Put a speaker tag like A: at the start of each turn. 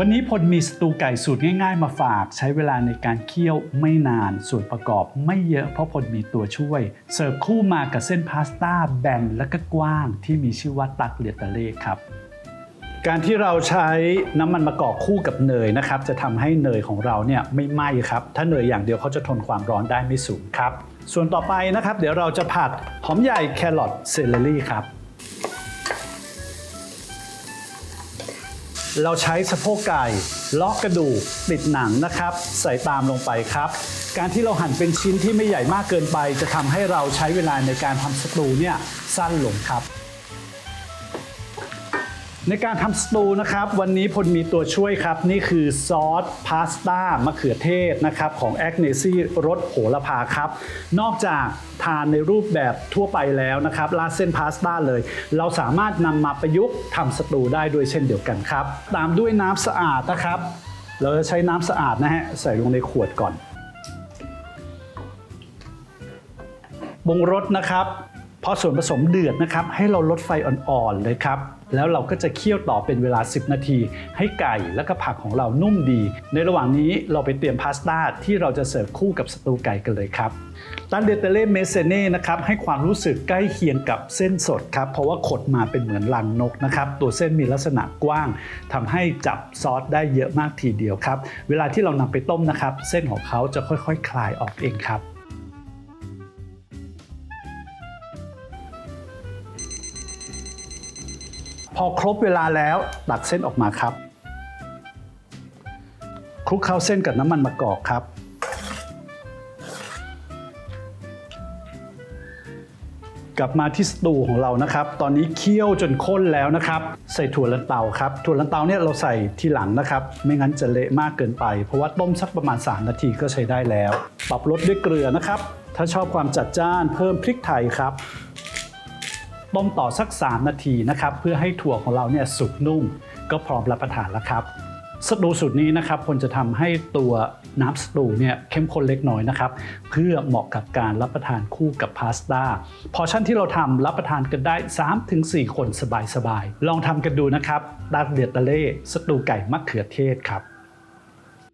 A: วันนี้พลมีสตูไก่สูตรง่ายๆ มาฝาก ใช้เวลาในการเคี่ยวไม่นาน ส่วนประกอบไม่เยอะเพราะพลมีตัวช่วย เสิร์ฟคู่มากับเส้นพาสต้าแบนและก็กว้าง ที่มีชื่อว่าตักเลียตาเล่ครับการที่เราใช้น้ำมันมะกอกคู่กับเนยนะครับ จะทำให้เนยของเราเนี่ยไม่ไหม้ครับ ถ้าเนยอย่างเดียวเขาจะทนความร้อนได้ไม่สูงครับ ส่วนต่อไปนะครับ เดี๋ยวเราจะผัดหอมใหญ่แครอทเซเลอรี่ครับ เราใช้สะโพกไก่ลอกกระดูกติดหนังนะครับ ใส่ตามลงไปครับ การที่เราหั่นเป็นชิ้นที่ไม่ใหญ่มากเกินไป จะทำให้เราใช้เวลาในการทำสตูเนี่ยสั้นลงครับ ในการทำสตูนะครับ วันนี้พลมีตัวช่วยครับ นี่คือซอสพาสต้ามะเขือเทศนะครับของแอคเนซี่รสโหระพาครับ นอกจากทานในรูปแบบทั่วไปแล้วนะครับราดเส้นพาสต้าเลย เราสามารถนำมาประยุกต์ทำสตูได้ด้วยเช่นเดียวกันครับ ตามด้วยน้ำสะอาดนะครับ เราจะใช้น้ำสะอาดนะฮะใส่ลงในขวดก่อนปรุงรสนะครับ อส่วนผสมเดือดนะครับ ให้เราลดไฟอ่อนๆเลยครับ แล้วเราก็จะเคี่ยวต่อเป็นเวลา 10 นาที ให้ไก่และก็ผักของเรานุ่มดี ในระหว่างนี้เราไปเตรียมพาสต้าที่เราจะเสิร์ฟคู่กับสตูไก่กันเลยครับตันเดเตเล่เมเซเน่นะครับให้ความรู้สึกใกล้เคียงกับเส้นสดครับเพราะว่าขดมาเป็นเหมือนลังนกนะครับตัวเส้นมีลักษณะกว้างทำให้จับซอสได้เยอะมากทีเดียวครับ เวลาที่เรานำไปต้มนะครับ เส้นของเขาจะค่อยๆ คลายออกเองครับ พอครบเวลาแล้วตักเส้นออกมาครับคลุกเคล้าเส้นกับน้ำมันมะกอกครับ กลับมาที่สตูของเรานะครับ ตอนนี้เคี่ยวจนข้นแล้วนะครับ ใส่ถั่วลันเตาครับ ถั่วลันเตาเนี่ยเราใส่ทีหลังนะครับ ไม่งั้นจะเละมากเกินไป เพราะว่าต้มสักประมาณ 3 นาทีก็ใช้ได้แล้ว ปรับรสด้วยเกลือนะครับ ถ้าชอบความจัดจ้านเพิ่มพริกไทยครับ ต้มต่อสัก 3 นาทีนะครับเพื่อให้ถั่วของเราเนี่ยสุกนุ่ม ก็พร้อมรับประทานแล้วครับสตูสูตรนี้นะครับพลจะทำให้ตัวน้ำสตูเนี่ยเข้มข้นเล็กน้อยนะครับ เพื่อเหมาะกับการรับประทานคู่กับพาสต้าพอชั่นที่เราทำรับประทานกันได้ 3-4 คนสบายๆลองทำกันดูนะครับดาร์เดียตเล่สตูไก่มะเขือเทศครับ